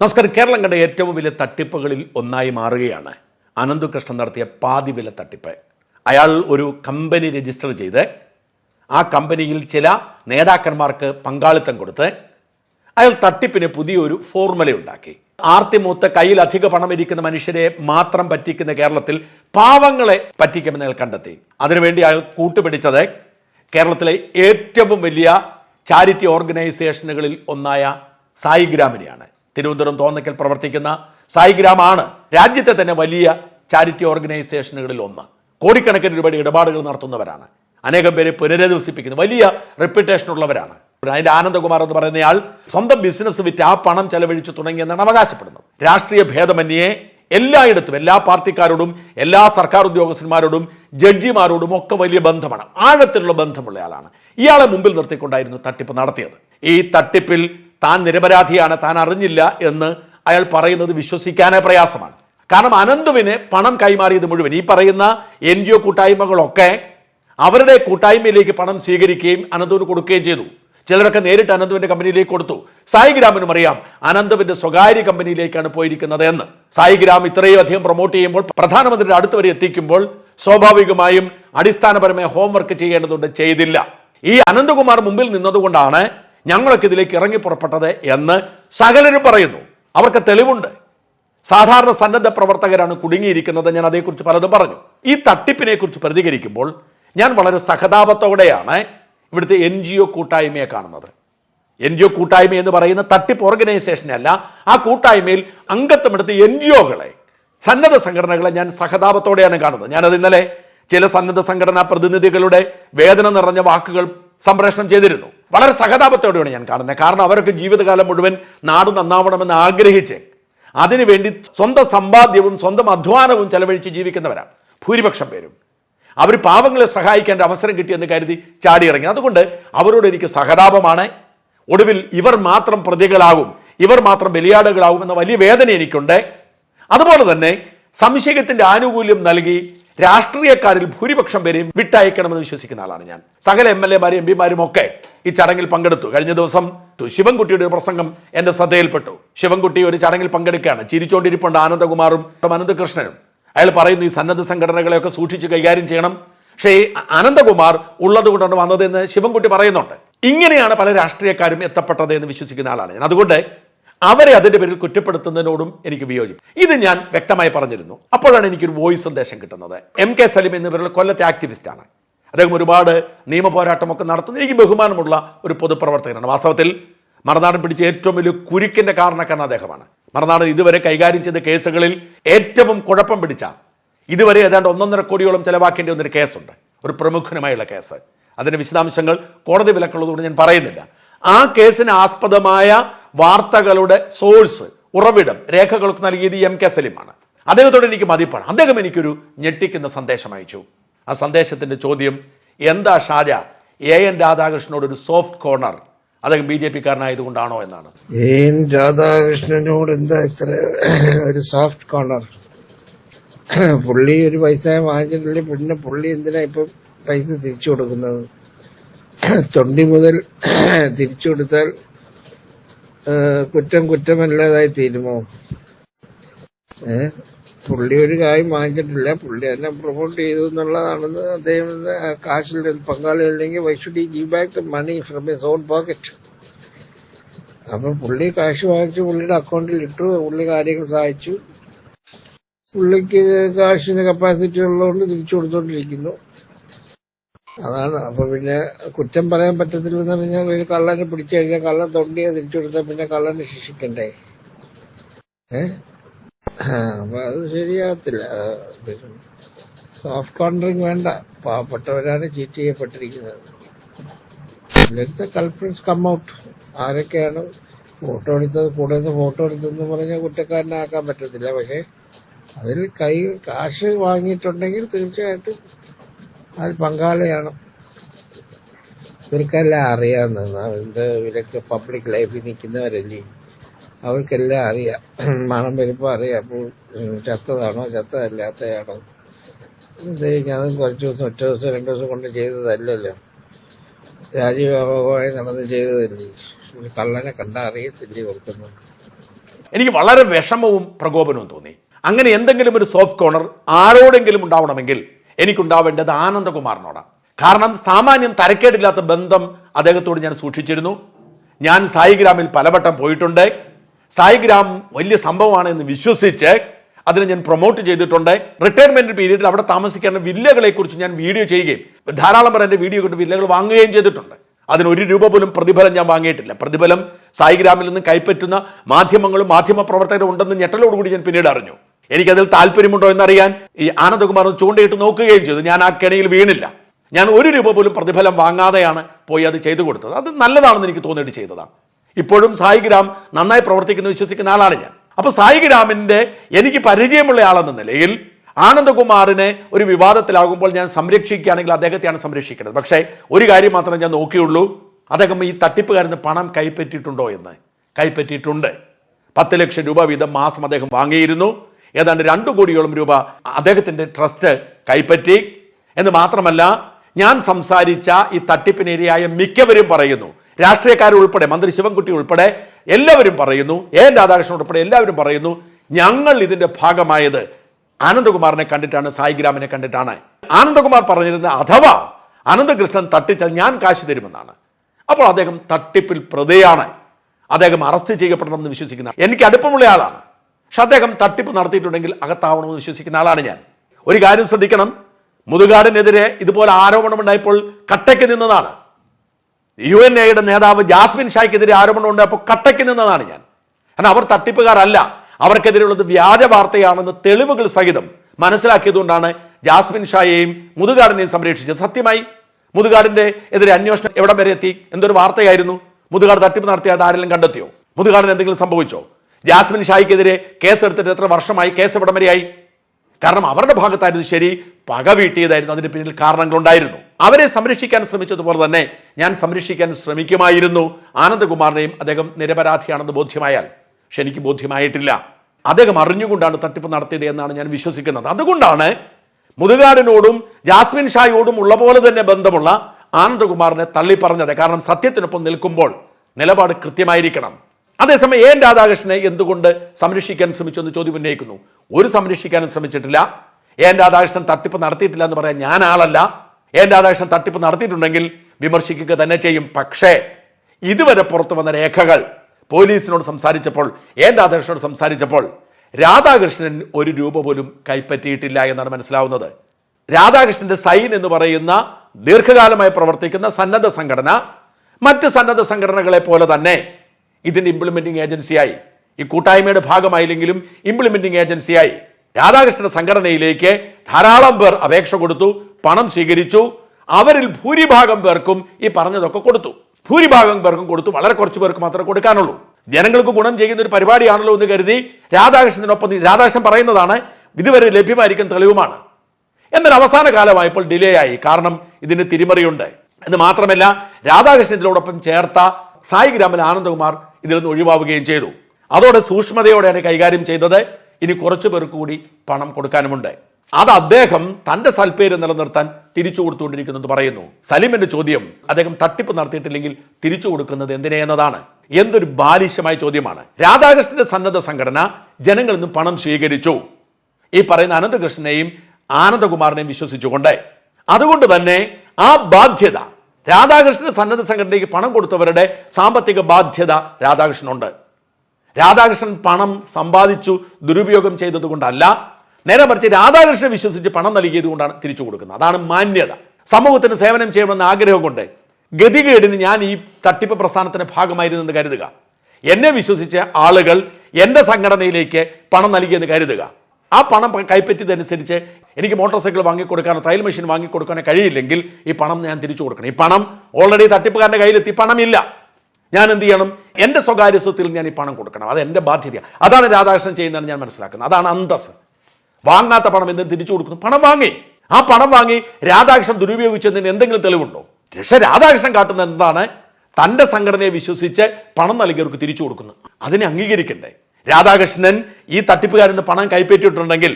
നമസ്കാരം. കേരളം കണ്ട ഏറ്റവും വലിയ തട്ടിപ്പുകളിൽ ഒന്നായി മാറുകയാണ്. അനന്തുകൃഷ്ണൻ നടത്തിയ പാതി വില തട്ടിപ്പ്. അയാൾ ഒരു കമ്പനി രജിസ്റ്റർ ചെയ്ത് ആ കമ്പനിയിൽ ചില നേതാക്കന്മാർക്ക് പങ്കാളിത്തം കൊടുത്ത് അയാൾ തട്ടിപ്പിന് പുതിയൊരു ഫോർമുല ഉണ്ടാക്കി. ആർത്തിമൂത്ത് കയ്യിൽ അധിക പണം ഇരിക്കുന്ന മനുഷ്യരെ മാത്രം പറ്റിക്കുന്ന കേരളത്തിൽ പാവങ്ങളെ പറ്റിക്കുമെന്ന് അയാൾ കണ്ടെത്തി. അതിനുവേണ്ടി അയാൾ കൂട്ടുപിടിച്ചത് കേരളത്തിലെ ഏറ്റവും വലിയ ചാരിറ്റി ഓർഗനൈസേഷനുകളിൽ ഒന്നായ സായിഗ്രാമിനെയാണ് തിരുവനന്തപുരം തോന്നക്കൽ പ്രവർത്തിക്കുന്ന സായിഗ്രാമാണ് രാജ്യത്തെ തന്നെ വലിയ ചാരിറ്റി ഓർഗനൈസേഷനുകളിൽ ഒന്ന്. കോടിക്കണക്കിന് രൂപയുടെ ഇടപാടുകൾ നടത്തുന്നവരാണ്. അനേകം പേരെ പുനരധിവസിപ്പിക്കുന്നു. വലിയ റെപ്യൂട്ടേഷൻ ഉള്ളവരാണ്. അതിന്റെ ആനന്ദകുമാർ എന്ന് പറയുന്നയാൾ സ്വന്തം ബിസിനസ് വിറ്റ് ആ പണം ചെലവഴിച്ചു തുടങ്ങിയെന്നാണ് അവകാശപ്പെടുന്നത്. രാഷ്ട്രീയ ഭേദമന്യേ എല്ലായിടത്തും എല്ലാ പാർട്ടിക്കാരോടും എല്ലാ സർക്കാർ ഉദ്യോഗസ്ഥന്മാരോടും ജഡ്ജിമാരോടും ഒക്കെ വലിയ ബന്ധമാണ്. ആഴത്തിലുള്ള ബന്ധമുള്ള ആളാണ്. ഇയാളെ മുമ്പിൽ നിർത്തിക്കൊണ്ടായിരുന്നു തട്ടിപ്പ് നടത്തിയത്. ഈ തട്ടിപ്പിൽ താൻ നിരപരാധിയാണ് താൻ അറിഞ്ഞില്ല എന്ന് അയാൾ പറയുന്നത് വിശ്വസിക്കാനേ പ്രയാസമാണ്. കാരണം അനന്തുവിന് പണം കൈമാറിയത് മുഴുവൻ ഈ പറയുന്ന എൻ ജി ഒ കൂട്ടായ്മകളൊക്കെ അവരുടെ കൂട്ടായ്മയിലേക്ക് പണം സ്വീകരിക്കുകയും അനന്തുവിന് കൊടുക്കുകയും ചെയ്തു. ചിലരൊക്കെ നേരിട്ട് അനന്തുവിന്റെ കമ്പനിയിലേക്ക് കൊടുത്തു. സായിഗ്രാമിനും അറിയാം അനന്തുവിന്റെ സ്വകാര്യ കമ്പനിയിലേക്കാണ് പോയിരിക്കുന്നത് എന്ന്. സായിഗ്രാം ഇത്രയും അധികം പ്രൊമോട്ട് ചെയ്യുമ്പോൾ പ്രധാനമന്ത്രിയുടെ അടുത്ത് വരെ എത്തിക്കുമ്പോൾ സ്വാഭാവികമായും അടിസ്ഥാനപരമായ ഹോംവർക്ക് ചെയ്യേണ്ടതുണ്ട് ചെയ്തില്ല. ഈ അനന്തകുമാർ മുമ്പിൽ നിന്നതുകൊണ്ടാണ് ഞങ്ങളൊക്കെ ഇതിലേക്ക് ഇറങ്ങി പുറപ്പെട്ടത് എന്ന് സകലരും പറയുന്നു. അവർക്ക് തെളിവുണ്ട്. സാധാരണ സന്നദ്ധ പ്രവർത്തകരാണ് കുടുങ്ങിയിരിക്കുന്നത് ഞാൻ അതേക്കുറിച്ച് പലതും പറഞ്ഞു. ഈ തട്ടിപ്പിനെ കുറിച്ച് പ്രതികരിക്കുമ്പോൾ ഞാൻ വളരെ സഹതാപത്തോടെയാണ് ഇവിടുത്തെ എൻ ജി ഒ കൂട്ടായ്മയെ കാണുന്നത്. എൻ ജി ഒ കൂട്ടായ്മ എന്ന് പറയുന്ന തട്ടിപ്പ് ഓർഗനൈസേഷനല്ല ആ കൂട്ടായ്മയിൽ അംഗത്വമെടുത്ത എൻ ജി ഒകളെ സന്നദ്ധ സംഘടനകളെ ഞാൻ സഹതാപത്തോടെയാണ് കാണുന്നത്. ഞാനത് ഇന്നലെ ചില സന്നദ്ധ സംഘടനാ പ്രതിനിധികളുടെ വേദന നിറഞ്ഞ വാക്കുകൾ സംപ്രേഷണം ചെയ്തിരുന്നു. വളരെ സഹതാപത്തോടെയാണ് ഞാൻ കാണുന്നത്. കാരണം അവരൊക്കെ ജീവിതകാലം മുഴുവൻ നാട് നന്നാവണമെന്ന് ആഗ്രഹിച്ച് അതിനുവേണ്ടി സ്വന്തം സമ്പാദ്യവും സ്വന്തം അധ്വാനവും ചെലവഴിച്ച് ജീവിക്കുന്നവരാണ്. ഭൂരിപക്ഷം പേരും. അവർ പാവങ്ങളെ സഹായിക്കേണ്ട അവസരം കിട്ടിയെന്ന് കരുതി ചാടിയിറങ്ങി. അതുകൊണ്ട് അവരോട് എനിക്ക് സഹതാപമാണ്. ഒടുവിൽ ഇവർ മാത്രം പ്രതികളാകും. ഇവർ മാത്രം ബലിയാടുകളാകും എന്ന വലിയ വേദന എനിക്കുണ്ട്. അതുപോലെ തന്നെ സംശയത്തിന്റെ ആനുകൂല്യം നൽകി രാഷ്ട്രീയക്കാരിൽ ഭൂരിപക്ഷം പേരെയും വിട്ടയക്കണമെന്ന് വിശ്വസിക്കുന്ന ആളാണ് ഞാൻ. സകല എം എൽ എമാരും എം പിമാരും ഒക്കെ ഈ ചടങ്ങിൽ പങ്കെടുത്തു. കഴിഞ്ഞ ദിവസം ശിവൻകുട്ടിയുടെ ഒരു പ്രസംഗം എന്റെ ശ്രദ്ധയിൽപ്പെട്ടു. ശിവൻകുട്ടി ഒരു ചടങ്ങിൽ പങ്കെടുക്കുകയാണ്. ചിരിച്ചോണ്ടിരിപ്പുണ്ട് ആനന്ദകുമാറും അനന്തകൃഷ്ണനും അയാൾ പറയുന്നു ഈ സന്നദ്ധ സംഘടനകളെയൊക്കെ സൂക്ഷിച്ച് കൈകാര്യം ചെയ്യണം. പക്ഷേ അനന്തകുമാർ ഉള്ളത് കൊണ്ടാണ് വന്നതെന്ന് ശിവൻകുട്ടി പറയുന്നുണ്ട്. ഇങ്ങനെയാണ് പല രാഷ്ട്രീയക്കാരും എത്തപ്പെട്ടത് എന്ന് വിശ്വസിക്കുന്ന ആളാണ് ഞാൻ. അതുകൊണ്ട് അവരെ അതിന്റെ പേരിൽ കുറ്റപ്പെടുത്തുന്നതിനോടും എനിക്ക് വിയോജിപ്പ്. ഇത് ഞാൻ വ്യക്തമായി പറഞ്ഞിരുന്നു. അപ്പോഴാണ് എനിക്കൊരു വോയിസ് സന്ദേശം കിട്ടുന്നത്. എം കെ സലിം എന്നിവരുടെ കൊല്ലത്തെ ആക്ടിവിസ്റ്റാണ് അദ്ദേഹം ഒരുപാട് നിയമ പോരാട്ടമൊക്കെ നടത്തുന്ന. എനിക്ക് ബഹുമാനമുള്ള ഒരു പൊതുപ്രവർത്തകനാണ്. വാസ്തവത്തിൽ മറുനാടൻ പിടിച്ച ഏറ്റവും വലിയ കുരുക്കിന്റെ കാരണക്കാരൻ അദ്ദേഹമാണ്. മറുനാടൻ ഇതുവരെ കൈകാര്യം ചെയ്ത കേസുകളിൽ ഏറ്റവും കുഴപ്പം പിടിച്ച ഇതുവരെ ഏതാണ്ട് ഒന്നൊന്നര കോടിയോളം ചിലവാക്കേണ്ടി വന്നൊരു കേസുണ്ട്. ഒരു പ്രമുഖനുമായുള്ള കേസ്. അതിന്റെ വിശദാംശങ്ങൾ കോടതി വിലക്കുള്ളതുകൊണ്ട് ഞാൻ പറയുന്നില്ല. ആ കേസിന് ആസ്പദമായ വാർത്തകളുടെ സോഴ്സ് ഉറവിടം രേഖകൾക്ക് നൽകിയത് എം കെ സലീമാണ്. അദ്ദേഹത്തോട് എനിക്ക് മതിപ്പാണ്. അദ്ദേഹം എനിക്കൊരു ഞെട്ടിക്കുന്ന സന്ദേശം അയച്ചു. ആ സന്ദേശത്തിന്റെ ചോദ്യം എന്താ ഷാജ? എ എൻ രാധാകൃഷ്ണനോട് ഒരു സോഫ്റ്റ് കോർണർ. അദ്ദേഹം ബി ജെ പിക്കാരനായതുകൊണ്ടാണോ എന്നാണ്. എ എൻ രാധാകൃഷ്ണനോട് എന്താ ഇത്ര ഒരു സോഫ്റ്റ് കോർണർ? പുള്ളി ഒരു പൈസ വാങ്ങിച്ചിട്ടുള്ള പിന്നെ പുള്ളി എന്തിനാ ഇപ്പം പൈസ തിരിച്ചു കൊടുക്കുന്നത്? തൊണ്ടി മുതൽ തിരിച്ചു കൊടുത്താൽ കുറ്റം കുറ്റമല്ലാതായി തീരുമോ? ഏ പുള്ളി ഒരു കാര്യം വാങ്ങിച്ചിട്ടില്ല. പുള്ളി എന്നെ പ്രൊമോട്ട് ചെയ്തു എന്നുള്ളതാണെന്ന് അദ്ദേഹം കാശിൽ പങ്കാളി അല്ലെങ്കിൽ why should give back the money from his own pocket അപ്പൊ പുള്ളി കാശ് വാങ്ങിച്ചു പുള്ളിയുടെ അക്കൗണ്ടിൽ ഇട്ടു. പുള്ളി കാര്യങ്ങൾ സഹായിച്ചു. പുള്ളിക്ക് കാശിന് കപ്പാസിറ്റി ഉള്ളതുകൊണ്ട് തിരിച്ചു കൊടുത്തോണ്ടിരിക്കുന്നു. അതാണ്. അപ്പൊ പിന്നെ കുറ്റം പറയാൻ പറ്റത്തില്ലെന്ന് പറഞ്ഞാൽ ഒരു കള്ളനെ പിടിച്ചു കഴിഞ്ഞാൽ കള്ളൻ തൊണ്ടിയെ തിരിച്ചു കൊടുത്താൽ പിന്നെ കള്ളനെ ശിക്ഷിക്കണ്ടേ? അപ്പൊ അത് ശരിയാകത്തില്ല. സോഫ്റ്റ് കോർണറിങ് വേണ്ട. പാവപ്പെട്ടവരാണ് ചീറ്റ് ചെയ്യപ്പെട്ടിരിക്കുന്നത്. ഇവിടുത്തെ കൾപ്രിറ്റ്സ് കം ഔട്ട് ആരൊക്കെയാണ് ഫോട്ടോ എടുത്തത്? കൂടെ നിന്ന് ഫോട്ടോ എടുത്തെന്ന് പറഞ്ഞാൽ കുറ്റക്കാരനാക്കാൻ പറ്റത്തില്ല. പക്ഷെ അതിൽ കൈ കാശ് വാങ്ങിയിട്ടുണ്ടെങ്കിൽ തീർച്ചയായിട്ടും അതിൽ പങ്കാളിയാണ്. ഇവർക്കെല്ലാം അറിയാവുന്ന എന്ത് ഇവരൊക്കെ പബ്ലിക് ലൈഫിൽ നിൽക്കുന്നവരല്ലേ? അവർക്കെല്ലാം അറിയാം. മണം വരുമ്പോൾ അറിയാം. അപ്പോൾ ചത്തതാണോ ചത്തതല്ലാത്തതാണോ ഞാൻ കുറച്ച് ദിവസം ഒറ്റ ദിവസം രണ്ടു ദിവസം കൊണ്ട് ചെയ്തതല്ലല്ലോ. രാജീവ് നടന്ന് ചെയ്തതല്ലേ? കള്ളനെ കണ്ട അറിയത്തില്ലേ ഓർക്കുന്നു എനിക്ക് വളരെ വിഷമവും പ്രകോപനവും തോന്നി. അങ്ങനെ എന്തെങ്കിലും ഒരു സോഫ്റ്റ് കോർണർ ആരോടെങ്കിലും ഉണ്ടാവണമെങ്കിൽ എനിക്കുണ്ടാവേണ്ടത് ആനന്ദകുമാറിനോടാണ്. കാരണം സാമാന്യം തരക്കേടില്ലാത്ത ബന്ധം അദ്ദേഹത്തോട് ഞാൻ സൂക്ഷിച്ചിരുന്നു. ഞാൻ സായിഗ്രാമിൽ പലവട്ടം പോയിട്ടുണ്ട്. സായിഗ്രാം വലിയ സംഭവമാണ് എന്ന് വിശ്വസിച്ച് അതിനെ ഞാൻ പ്രൊമോട്ട് ചെയ്തിട്ടുണ്ട്. റിട്ടയർമെന്റ് പീരീഡിൽ അവിടെ താമസിക്കേണ്ട വില്ലകളെ കുറിച്ച് ഞാൻ വീഡിയോ ചെയ്യുകയും ധാരാളം പേർ എന്റെ വീഡിയോ കൊണ്ട് വില്ലകൾ വാങ്ങുകയും ചെയ്തിട്ടുണ്ട്. അതിന് ഒരു രൂപ പോലും പ്രതിഫലം ഞാൻ വാങ്ങിയിട്ടില്ല. പ്രതിഫലം സായിഗ്രാമിൽ നിന്ന് കൈപ്പറ്റുന്ന മാധ്യമങ്ങളും മാധ്യമ പ്രവർത്തകരും ഉണ്ടെന്ന് ഞെട്ടലോടുകൂടി ഞാൻ പിന്നീട് അറിഞ്ഞു. എനിക്കതിൽ താല്പര്യമുണ്ടോ എന്നറിയാൻ ഈ ആനന്ദകുമാർ ചൂണ്ടയിട്ട് നോക്കുകയും ചെയ്തു. ഞാൻ ആ കെണിയിൽ വീണില്ല. ഞാൻ ഒരു രൂപ പോലും പ്രതിഫലം വാങ്ങാതെയാണ് പോയി അത് ചെയ്തു കൊടുത്തത്. അത് നല്ലതാണെന്ന് എനിക്ക് തോന്നിയിട്ട് ചെയ്തതാണ്. ഇപ്പോഴും സായിഗ്രാം നന്നായി പ്രവർത്തിക്കുന്ന വിശ്വസിക്കുന്ന ആളാണ് ഞാൻ. അപ്പോൾ സായിഗ്രാമിന്റെ എനിക്ക് പരിചയമുള്ള ആളെന്ന നിലയിൽ ആനന്ദകുമാറിനെ ഒരു വിവാദത്തിലാകുമ്പോൾ ഞാൻ സംരക്ഷിക്കുകയാണെങ്കിൽ അദ്ദേഹത്തെയാണ് സംരക്ഷിക്കേണ്ടത്. പക്ഷേ ഒരു കാര്യം മാത്രമേ ഞാൻ നോക്കിയുള്ളൂ. അദ്ദേഹം ഈ തട്ടിപ്പുകാരന് പണം കൈപ്പറ്റിയിട്ടുണ്ടോ എന്ന്? കൈപ്പറ്റിയിട്ടുണ്ട്. പത്ത് ലക്ഷം രൂപ വീതം മാസം അദ്ദേഹം വാങ്ങിയിരുന്നു. ഏതാണ്ട് രണ്ടു കോടിയോളം രൂപ അദ്ദേഹത്തിന്റെ ട്രസ്റ്റ് കൈപ്പറ്റി. എന്ന് മാത്രമല്ല ഞാൻ സംസാരിച്ച ഈ തട്ടിപ്പിനിരയായ മിക്കവരും പറയുന്നു. രാഷ്ട്രീയക്കാരുൾപ്പെടെ മന്ത്രി ശിവൻകുട്ടി ഉൾപ്പെടെ എല്ലാവരും പറയുന്നു. എൻ രാധാകൃഷ്ണൻ ഉൾപ്പെടെ എല്ലാവരും പറയുന്നു ഞങ്ങൾ ഇതിന്റെ ഭാഗമായത് ആനന്ദകുമാറിനെ കണ്ടിട്ടാണ് സായിഗ്രാമിനെ കണ്ടിട്ടാണ്. ആനന്ദകുമാർ പറഞ്ഞിരുന്ന അഥവാ അനന്തകൃഷ്ണൻ തട്ടിച്ചാൽ ഞാൻ കാശ് തരുമെന്നാണ്. അപ്പോൾ അദ്ദേഹം തട്ടിപ്പിൽ പ്രതിയാണ്. അദ്ദേഹം അറസ്റ്റ് ചെയ്യപ്പെടണമെന്ന് വിശ്വസിക്കുന്ന എനിക്ക് അടുപ്പമുള്ള ആളാണ്. പക്ഷെ അദ്ദേഹം തട്ടിപ്പ് നടത്തിയിട്ടുണ്ടെങ്കിൽ അകത്താവണമെന്ന് വിശ്വസിക്കുന്ന ആളാണ് ഞാൻ. ഒരു കാര്യം ശ്രദ്ധിക്കണം. മുതുകാടിനെതിരെ ഇതുപോലെ ആരോപണമുണ്ടായപ്പോൾ കട്ടയ്ക്ക് നിന്നതാണ്. യു എൻ എയുടെ നേതാവ് ജാസ്മിൻ ഷായ്ക്കെതിരെ ആരോപണം ഉണ്ടായപ്പോൾ കട്ടയ്ക്ക് നിന്നതാണ് ഞാൻ. കാരണം അവർ തട്ടിപ്പുകാരല്ല. അവർക്കെതിരെയുള്ളത് വ്യാജ വാർത്തയാണെന്ന് തെളിവുകൾ സഹിതം മനസ്സിലാക്കിയതുകൊണ്ടാണ് ജാസ്മിൻ ഷായെയും മുതുകാടിനെയും സംരക്ഷിച്ചത്. സത്യമായി മുതുകാടിന്റെ എതിരെ അന്വേഷണം എവിടം വരെ എത്തി? എന്തൊരു വാർത്തയായിരുന്നു? മുതുകാട് തട്ടിപ്പ് നടത്തിയത് ആരെങ്കിലും കണ്ടെത്തിയോ? മുതുകാടിന് എന്തെങ്കിലും സംഭവിച്ചോ? ജാസ്മിൻ ഷായ്ക്കെതിരെ കേസെടുത്തിട്ട് എത്ര വർഷമായി കേസ് വരെയായി കാരണം അവരുടെ ഭാഗത്തായിരുന്നു ശരി പക വീട്ടിയതായിരുന്നു. അതിന് പിന്നിൽ കാരണങ്ങളുണ്ടായിരുന്നു. അവരെ സംരക്ഷിക്കാൻ ശ്രമിച്ചതുപോലെ തന്നെ ഞാൻ സംരക്ഷിക്കാൻ ശ്രമിക്കുമായിരുന്നു. ആനന്ദകുമാറിനെയും അദ്ദേഹം നിരപരാധിയാണെന്ന് ബോധ്യമായാൽ പക്ഷെ എനിക്ക് ബോധ്യമായിട്ടില്ല. അദ്ദേഹം അറിഞ്ഞുകൊണ്ടാണ് തട്ടിപ്പ് നടത്തിയത് എന്നാണ് ഞാൻ വിശ്വസിക്കുന്നത്. അതുകൊണ്ടാണ് മുതുകാടിനോടും ജാസ്മിൻ ഷായോടും ഉള്ള പോലെ തന്നെ ബന്ധമുള്ള ആനന്ദകുമാറിനെ തള്ളി പറഞ്ഞത് കാരണം സത്യത്തിനൊപ്പം നിൽക്കുമ്പോൾ നിലപാട് കൃത്യമായിരിക്കണം. അതേസമയം എൻ രാധാകൃഷ്ണനെ എന്തുകൊണ്ട് സംരക്ഷിക്കാൻ ശ്രമിച്ചു എന്ന് ചോദ്യം ഉന്നയിക്കുന്നു. ഒരു സംരക്ഷിക്കാനും ശ്രമിച്ചിട്ടില്ല. എൻ രാധാകൃഷ്ണൻ തട്ടിപ്പ് നടത്തിയിട്ടില്ല എന്ന് പറയാൻ ഞാൻ ആളല്ല. എൻ രാധാകൃഷ്ണൻ തട്ടിപ്പ് നടത്തിയിട്ടുണ്ടെങ്കിൽ വിമർശിക്കുക തന്നെ ചെയ്യും. പക്ഷേ ഇതുവരെ പുറത്തു വന്ന രേഖകൾ പോലീസിനോട് സംസാരിച്ചപ്പോൾ എൻ രാധാകൃഷ്ണനോട് സംസാരിച്ചപ്പോൾ രാധാകൃഷ്ണൻ ഒരു രൂപ പോലും കൈപ്പറ്റിയിട്ടില്ല എന്നാണ് മനസ്സിലാവുന്നത്. രാധാകൃഷ്ണന്റെ സൈൻ എന്ന് പറയുന്ന ദീർഘകാലമായി പ്രവർത്തിക്കുന്ന സന്നദ്ധ സംഘടന മറ്റ് സന്നദ്ധ സംഘടനകളെ പോലെ തന്നെ ഇതിന്റെ ഇംപ്ലിമെന്റിംഗ് ഏജൻസിയായി ഈ കൂട്ടായ്മയുടെ ഭാഗമായില്ലെങ്കിലും ഇംപ്ലിമെന്റിംഗ് ഏജൻസിയായി രാധാകൃഷ്ണന്റെ സംഘടനയിലേക്ക് ധാരാളം പേർ അപേക്ഷ കൊടുത്തു പണം സ്വീകരിച്ചു. അവരിൽ ഭൂരിഭാഗം പേർക്കും ഈ പറഞ്ഞതൊക്കെ കൊടുത്തു. ഭൂരിഭാഗം പേർക്കും കൊടുത്തു. വളരെ കുറച്ച് പേർക്ക് മാത്രമേ കൊടുക്കാനുള്ളൂ. ജനങ്ങൾക്ക് ഗുണം ചെയ്യുന്ന ഒരു പരിപാടിയാണല്ലോ എന്ന് കരുതി രാധാകൃഷ്ണനൊപ്പം രാധാകൃഷ്ണൻ പറയുന്നതാണ് ഇതുവരെ ലഭ്യമായിരിക്കുന്ന തെളിവുമാണ്. എന്നാൽ അവസാന കാലമായപ്പോൾ ഡിലേ ആയി കാരണം ഇതിന് തിരിമറിയുണ്ട്. എന്ന് മാത്രമല്ല രാധാകൃഷ്ണൻ ഇതിനോടൊപ്പം ചേർത്ത സായി ഗ്രാമൻ ആനന്ദകുമാർ ഇതിൽ നിന്ന് ഒഴിവാവുകയും ചെയ്തു. അതോടെ സൂക്ഷ്മതയോടെയാണ് കൈകാര്യം ചെയ്തത്. ഇനി കുറച്ചു പേർക്ക് കൂടി പണം കൊടുക്കാനുമുണ്ട്. അത് അദ്ദേഹം തന്റെ സൽപേര് നിലനിർത്താൻ തിരിച്ചു കൊടുത്തുകൊണ്ടിരിക്കുന്നു എന്ന് പറയുന്നു. സലീമിന്റെ ചോദ്യം അദ്ദേഹം തട്ടിപ്പ് നടത്തിയിട്ടില്ലെങ്കിൽ തിരിച്ചു കൊടുക്കുന്നത് എന്തിനെ എന്നതാണ്. എന്തൊരു ബാലിശമായ ചോദ്യമാണ്. രാധാകൃഷ്ണന്റെ സന്നദ്ധ സംഘടന ജനങ്ങളിൽ നിന്നും പണം സ്വീകരിച്ചു. ഈ പറയുന്ന അനന്തകൃഷ്ണനെയും ആനന്ദകുമാറിനെയും വിശ്വസിച്ചുകൊണ്ട്. അതുകൊണ്ട് തന്നെ ആ ബാധ്യത രാധാകൃഷ്ണൻ സന്നദ്ധ സംഘടനയ്ക്ക് പണം കൊടുത്തവരുടെ സാമ്പത്തിക ബാധ്യത രാധാകൃഷ്ണനുണ്ട്. രാധാകൃഷ്ണൻ പണം സമ്പാദിച്ചു ദുരുപയോഗം ചെയ്തതുകൊണ്ടല്ല നേരെ മറിച്ച് രാധാകൃഷ്ണൻ വിശ്വസിച്ച് പണം നൽകിയത് കൊണ്ടാണ് തിരിച്ചു കൊടുക്കുന്നത്. അതാണ് മാന്യത. സമൂഹത്തിന് സേവനം ചെയ്യണമെന്ന ആഗ്രഹം കൊണ്ട് ഗതികേടിന് ഞാൻ ഈ തട്ടിപ്പ് പ്രസ്ഥാനത്തിന്റെ ഭാഗമായിരുന്നെന്ന് കരുതുക. എന്നെ വിശ്വസിച്ച ആളുകൾ എന്റെ സംഘടനയിലേക്ക് പണം നൽകിയെന്ന് കരുതുക. ആ പണം കൈപ്പറ്റിയതനുസരിച്ച് എനിക്ക് മോട്ടോർ സൈക്കിൾ വാങ്ങിക്കൊടുക്കാനോ തയ്യൽ മെഷീൻ വാങ്ങിക്കൊടുക്കാനോ കഴിയില്ലെങ്കിൽ ഈ പണം ഞാൻ തിരിച്ചു കൊടുക്കണം. ഈ പണം ഓൾറെഡി തട്ടിപ്പുകാരന്റെ കയ്യിലെത്തി പണമില്ല. ഞാൻ എന്ത് ചെയ്യണം? എന്റെ സ്വകാര്യ സ്വത്തിൽ ഞാൻ ഈ പണം കൊടുക്കണം. അത് എന്റെ ബാധ്യത അതാണ് രാധാകൃഷ്ണൻ ചെയ്യുന്നതെന്ന് ഞാൻ മനസ്സിലാക്കുന്നത് അതാണ് അന്തസ് വാങ്ങാത്ത പണം എന്തും തിരിച്ചു കൊടുക്കുന്നു. പണം വാങ്ങി. ആ പണം വാങ്ങി രാധാകൃഷ്ണൻ ദുരുപയോഗിച്ചതിന് എന്തെങ്കിലും തെളിവുണ്ടോ? പക്ഷെ രാധാകൃഷ്ണൻ കാട്ടുന്നത് എന്താണ്? തന്റെ സംഘടനയെ വിശ്വസിച്ച് പണം നൽകിയവർക്ക് തിരിച്ചു കൊടുക്കുന്നു. അതിനെ അംഗീകരിക്കണ്ടേ? രാധാകൃഷ്ണൻ ഈ തട്ടിപ്പുകാരിൽ നിന്ന് പണം കൈപ്പറ്റിയിട്ടുണ്ടെങ്കിൽ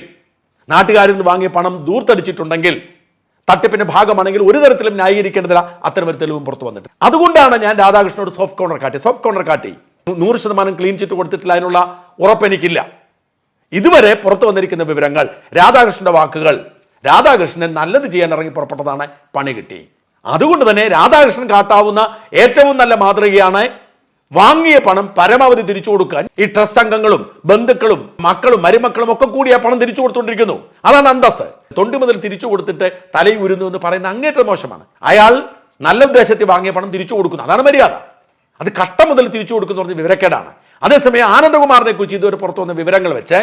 നാട്ടുകാരിൽ നിന്ന് വാങ്ങിയ പണം ദൂർത്തടിച്ചിട്ടുണ്ടെങ്കിൽ തട്ടിപ്പിന്റെ ഭാഗമാണെങ്കിൽ ഒരു തരത്തിലും ന്യായീകരിക്കേണ്ടതില്ല. അത്തരം ഒരു തെളിവും പുറത്തു വന്നിട്ട് അതുകൊണ്ടാണ് ഞാൻ രാധാകൃഷ്ണനോട് സോഫ്റ്റ് കോർണർ കാട്ടി സോഫ്റ്റ് കോർണർ കാട്ടി. നൂറ് ശതമാനം ക്ലീൻ ചിറ്റ് കൊടുത്തിട്ടില്ല അതിനുള്ള ഉറപ്പെനിക്കില്ല ഇതുവരെ പുറത്തു വന്നിരിക്കുന്ന വിവരങ്ങൾ രാധാകൃഷ്ണന്റെ വാക്കുകൾ രാധാകൃഷ്ണൻ നല്ലത് ചെയ്യാൻ ഇറങ്ങി പുറപ്പെട്ടതാണ് പണി കിട്ടി. അതുകൊണ്ട് തന്നെ രാധാകൃഷ്ണൻ കാട്ടാവുന്ന ഏറ്റവും നല്ല മാതൃകയാണ് വാങ്ങിയ പണം പരമാവധി തിരിച്ചു കൊടുക്കാൻ ഈ ട്രസ്റ്റ് അംഗങ്ങളും ബന്ധുക്കളും മക്കളും മരുമക്കളും ഒക്കെ കൂടി ആ പണം തിരിച്ചു കൊടുത്തുകൊണ്ടിരിക്കുന്നു അതാണ് അന്തസ് തൊണ്ടി മുതൽ തിരിച്ചു കൊടുത്തിട്ട് തലയിൽ ഉരുന്നു എന്ന് പറയുന്ന അങ്ങേറ്റം മോശമാണ്. അയാൾ നല്ല ഉദ്ദേശത്തിൽ വാങ്ങിയ പണം തിരിച്ചു കൊടുക്കുന്നു. അതാണ് മര്യാദ. അത് കട്ട മുതൽ തിരിച്ചു കൊടുക്കുന്നു പറഞ്ഞ വിവരക്കേടാണ്. അതേസമയം ആനന്ദകുമാറിനെ കുറിച്ച് ഇതുവരെ പുറത്തു വന്ന വിവരങ്ങൾ വെച്ച്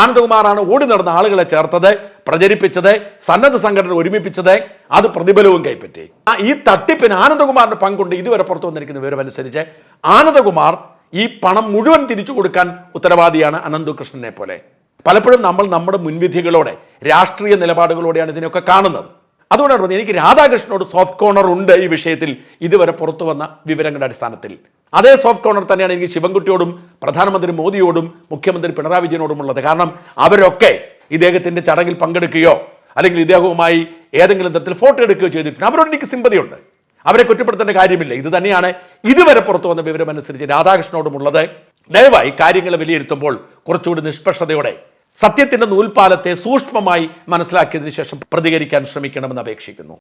ആനന്ദകുമാറാണ് ഓടി നടന്ന ആളുകളെ ചേർത്തത് പ്രചരിപ്പിച്ചത് സന്നദ്ധ സംഘടന ഒരുമിപ്പിച്ചത്. അത് പ്രതിഫലവും കൈപ്പറ്റി. ഈ തട്ടിപ്പിന് ആനന്ദകുമാറിന്റെ പങ്കുണ്ട്. ഇതുവരെ പുറത്തു വന്നിരിക്കുന്ന വിവരം അനുസരിച്ച് ആനന്ദകുമാർ ഈ പണം മുഴുവൻ തിരിച്ചു കൊടുക്കാൻ ഉത്തരവാദിയാണ് അനന്തുകൃഷ്ണനെ പോലെ. പലപ്പോഴും നമ്മൾ നമ്മുടെ മുൻവിധികളോടെ രാഷ്ട്രീയ നിലപാടുകളോടെയാണ് ഇതിനൊക്കെ കാണുന്നത്. അതുകൊണ്ടാണ് പറഞ്ഞത് എനിക്ക് രാധാകൃഷ്ണനോട് സോഫ്റ്റ് കോർണർ ഉണ്ട് ഈ വിഷയത്തിൽ. ഇതുവരെ പുറത്തു വന്ന വിവരങ്ങളുടെ അടിസ്ഥാനത്തിൽ. അതേ സോഫ്റ്റ് കോർണർ തന്നെയാണ് എനിക്ക് ശിവൻകുട്ടിയോടും പ്രധാനമന്ത്രി മോദിയോടും മുഖ്യമന്ത്രി പിണറായി വിജയനോടും ഉള്ളത്. കാരണം അവരൊക്കെ ഇദ്ദേഹത്തിന്റെ ചടങ്ങിൽ പങ്കെടുക്കുകയോ അല്ലെങ്കിൽ ഇദ്ദേഹവുമായി ഏതെങ്കിലും തരത്തിൽ ഫോട്ടോ എടുക്കുകയോ ചെയ്തിട്ടുണ്ട് അവരോട് എനിക്ക് സിമ്പതിയുണ്ട് അവരെ കുറ്റപ്പെടുത്തേണ്ട കാര്യമില്ല. ഇത് തന്നെയാണ് ഇതുവരെ പുറത്തു വന്ന വിവരം അനുസരിച്ച് രാധാകൃഷ്ണനോടുമുള്ളത് ദയവായി കാര്യങ്ങൾ വിലയിരുത്തുമ്പോൾ കുറച്ചുകൂടി നിഷ്പക്ഷതയോടെ സത്യത്തിന്റെ നൂൽപാലത്തെ സൂക്ഷ്മമായി മനസ്സിലാക്കിയതിനു ശേഷം പ്രതികരിക്കാൻ ശ്രമിക്കണമെന്ന് അപേക്ഷിക്കുന്നു.